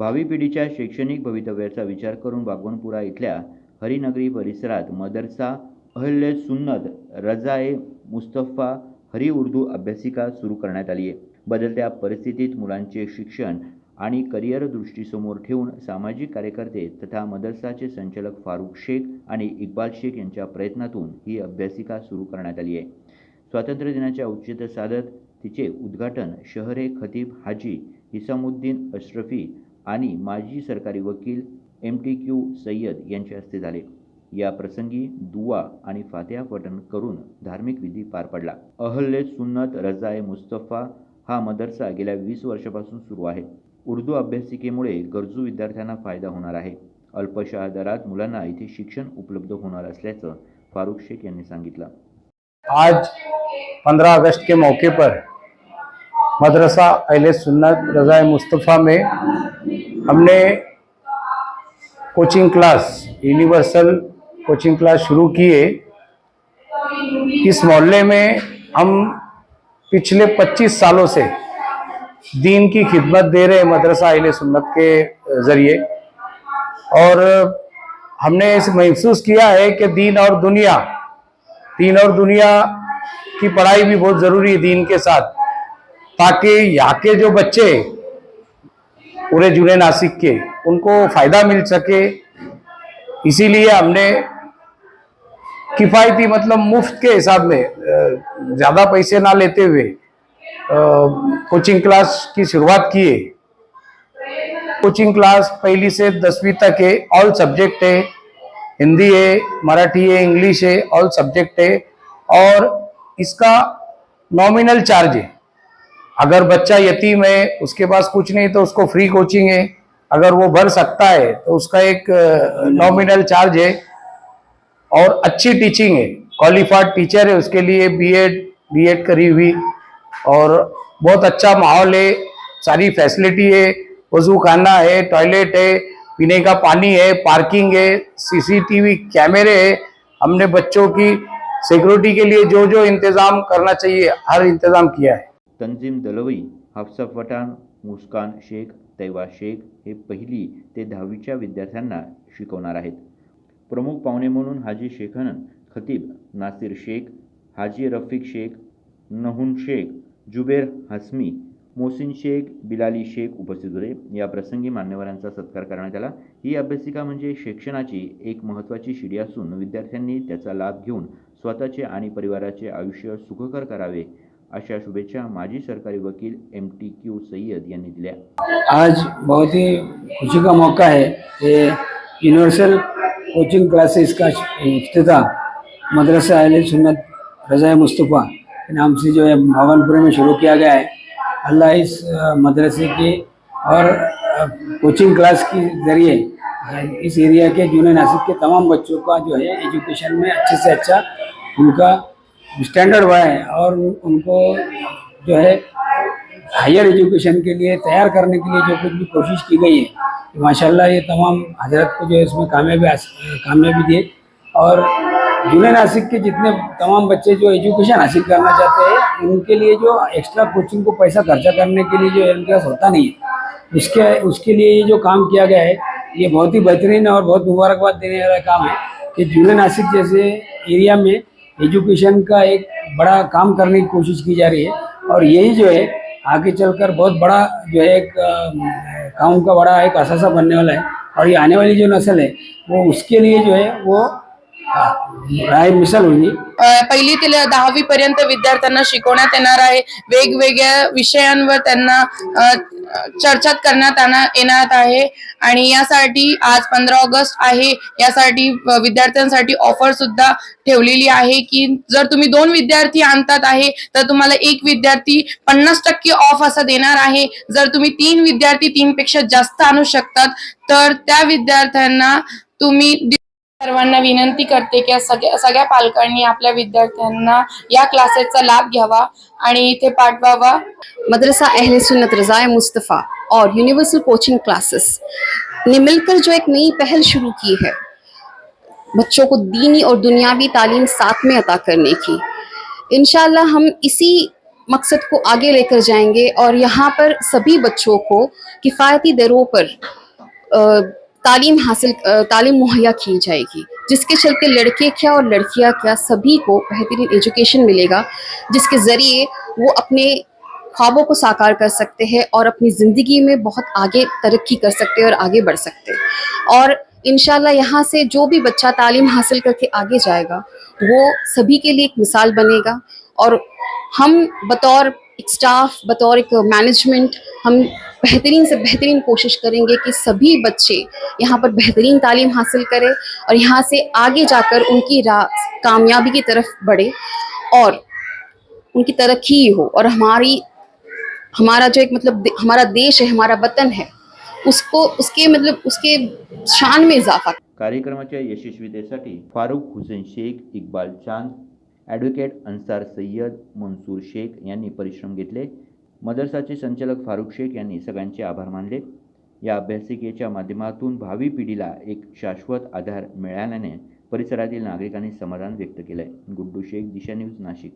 भावी पिढीच्या शैक्षणिक भवितव्याचा विचार करून बागवणपुरा इथल्या हरिनगरी परिसरात मदरसा अहल्य सुन्नत रजाए मुस्तफा हरी उर्दू अभ्यासिका सुरू करण्यात आली आहे. बदलत्या परिस्थितीत मुलांचे शिक्षण आणि करिअर दृष्टीसमोर ठेवून सामाजिक कार्यकर्ते तथा मदरसाचे संचालक फारुख शेख आणि इक्बाल शेख यांच्या प्रयत्नातून ही अभ्यासिका सुरू करण्यात आली आहे. स्वातंत्र्य दिनाचे औचित्य साधत तिचे उद्घाटन शहरे खतीब हाजी हिसामुद्दीन अशरफी आणि माजी सरकारी वकील एम टी क्यू सय्यद यांच्या हस्ते झाले. या प्रसंगी दुवा आणि फातिहा पठण करून धार्मिक विधी पार पडला. अहल्ले सुन्नत रजाए मुस्तफा हा मदरसा गेल्या वीस वर्षापासून सुरू आहे. उर्दू अभ्यासिकेमुळे गरजू विद्यार्थ्यांना फायदा होणार आहे. अल्पशा दरात मुलांना इथे शिक्षण उपलब्ध होणार असल्याचं फारुख शेख यांनी सांगितलं. आज 15 अगस्त के मौके पर मदरसा अहले सुन्नत रज़ा मुस्तफ़ा में हमने coaching class, universal coaching class शुरू किए। इस मोहल्ले में हम पिछले 25 सालों से दीन की खिदमत दे रहे मदरसा अहिल सुन्नत के ज़रिए। और हमने इस महसूस किया है कि दीन और दुनिया, दीन और दुनिया की पढ़ाई भी बहुत ज़रूरी है दीन के साथ। ताकि यहाँ के जो बच्चे पूरे जुने नासिक के, उनको फ़ायदा मिल सके। इसीलिए हमने किफ़ायती मतलब मुफ़्त के हिसाब में ज़्यादा पैसे ना लेते हुए कोचिंग क्लास की शुरुआत की है कोचिंग क्लास पहली से दसवीं तक है ऑल सब्जेक्ट है। हिंदी है, मराठी है इंग्लिश है ऑल सब्जेक्ट है। और इसका नॉमिनल चार्ज है। अगर बच्चा यतीम है, उसके पास कुछ नहीं तो उसको फ्री कोचिंग है। अगर वो भर सकता है तो उसका एक नॉमिनल चार्ज है। और अच्छी टीचिंग है। क्वालिफाइड टीचर है, उसके लिए बीएड बीएड करी हुई। और बहुत अच्छा माहौल है। सारी फैसिलिटी है। वज़ू खाना है टॉयलेट है, पीने का पानी है पार्किंग है सीसीटीवी कैमरे है। हमने बच्चों की सिक्योरिटी के लिए जो जो इंतज़ाम करना चाहिए, हर इंतज़ाम किया है। तंजीम दलवी हाफसा पठाण मुस्कान शेख तैवा शेख हे पहिली ते दहावीच्या विद्यार्थ्यांना शिकवणार आहेत. प्रमुख पाहुणे म्हणून हाजी शेखनन खतीब नासिर शेख हाजी रफिक शेख नहुन शेख जुबेर हसमी मोहसिन शेख बिलाली शेख उपस्थित होते. या प्रसंगी मान्यवरांचा सत्कार करण्यात आला. ही अभ्यासिका म्हणजे शिक्षणाची एक महत्त्वाची शिडी असून विद्यार्थ्यांनी त्याचा लाभ घेऊन स्वतःचे आणि परिवाराचे आयुष्य सुखकर करावे अशा शुभेच्छा माजी सरकारी वकील एम टी क्यू सय्यद यांनी दिल्या. आज बहुत ही खुशी का मौका है कि यूनिवर्सल कोचिंग क्लासेस का इफ्तिताह मदरसा अहल सुन्नत रज़ा मुस्तफ़ा। के नाम से जो है भावनपुर में शुरू किया गया है। अल्लाह इस मदरसे के और कोचिंग क्लास के ज़रिए इस एरिया के जूनियर नासिक के तमाम बच्चों का जो है एजुकेशन में अच्छे से अच्छा उनका स्टैंडर्ड बढ़ा है और उनको जो है हायर एजुकेशन के लिए, तैयार करने के लिए जो कुछ भी कोशिश की गई है तो माशाल्लाह ये तमाम हज़रत को जो है इसमें कामयाबी कामयाबी दिए और जूनियर नासिक के जितने तमाम बच्चे जो एजुकेशन हासिल करना चाहते हैं, उनके लिए जो एक्स्ट्रा कोचिंग को पैसा खर्चा करने के लिए जो उनके पास होता नहीं है। उसके उसके लिए ये जो काम किया गया है, ये बहुत ही बेहतरीन और बहुत मुबारकबाद देने वाला काम है कि जूनियर नासिक जैसे एरिया में एजुकेशन का एक बड़ा काम करने की कोशिश की जा रही है और यही जो है, आगे चलकर बहुत बड़ा जो है एक काम का बड़ा एक असासा बनने वाला है। और ये आने वाली जो नस्ल है, वो उसके लिए जो है, वो मिसाल पहिली ते दहावी पर्यंत विद्यार्थ्यांना शिकवण्यात येणार आहे. वेगवेगळ्या विषयांवर त्यांना चर्चा करण्यात येणार आहे. आणि यासाठी आज पंधरा ऑगस्ट आहे. यासाठी विद्यार्थ्यांसाठी ऑफर सुद्धा ठेवलेली आहे की जर तुम्ही दोन विद्यार्थी आणतात आहे तर तुम्हाला एक विद्यार्थी पन्नास टक्के ऑफ असा देणार आहे. जर तुम्ही तीन विद्यार्थी तीन पेक्षा जास्त आणू शकतात तर त्या विद्यार्थ्यांना तुम्ही सर्वांना विनंती करते की सगळ्या सगळ्या पालकांनी आपल्या विद्यार्थ्यांना या क्लासेसचा लाभ घ्यावा आणि इथे पाठवावा. मदरसा अहल सुन्नत रज़ाए मुस्तफ़ा और यूनिवर्सल कोचिंग क्लासेस ने मिलकर जो एक नई पहल शुरू की है बच्चों को दीनी और दुनियावी तालीम साथ में अता करने की। इनशाला हम इसी मकसद को आगे लेकर जाएँगे और यहाँ पर सभी बच्चों को किफ़ायती दरों पर अ, तालीम हासिल तालीम मुहैया की जाएगी, जिसके चलते लड़के क्या और लड़कियाँ क्या सभी को बेहतरीन एजुकेशन मिलेगा, जिसके ज़रिए वो अपने ख्वाबों को साकार कर सकते हैं और अपनी ज़िंदगी में बहुत आगे तरक्की कर सकते हैं और आगे बढ़ सकते हैं। और इंशाल्लाह यहाँ से जो भी बच्चा तालीम हासिल करके आगे जाएगा, वो सभी के लिए एक मिसाल बनेगा और हम बतौर एक स्टाफ बतौर एक मैनेजमेंट हम बेहतरीन से बेहतरीन कोशिश करेंगे कि सभी बच्चे यहाँ पर बेहतरीन तालीम हासिल करें और यहाँ से आगे जाकर उनकी कामयाबी की तरफ़ बढ़े और उनकी तरक्की हो और हमारी, हमारा जो एक मतलब हमारा देश है, हमारा वतन है, उसको, उसके मतलब उसके शान में इजाफा कार्यक्रमाच्या यशस्वीतेसाठी फारुख हुसेन शेख, इक्बाल चाँद ॲडव्होकेट अन्सार सय्यद मनसूर शेख यांनी परिश्रम घेतले. मदरसाचे संचालक फारुख शेख यांनी सगळ्यांचे आभार मानले. या अभ्यासिकेच्या माध्यमातून भावी पिढीला एक शाश्वत आधार मिळाल्याने परिसरातील नागरिकांनी समाधान व्यक्त केलं आहे गुड्डू शेख दिशा न्यूज नाशिक.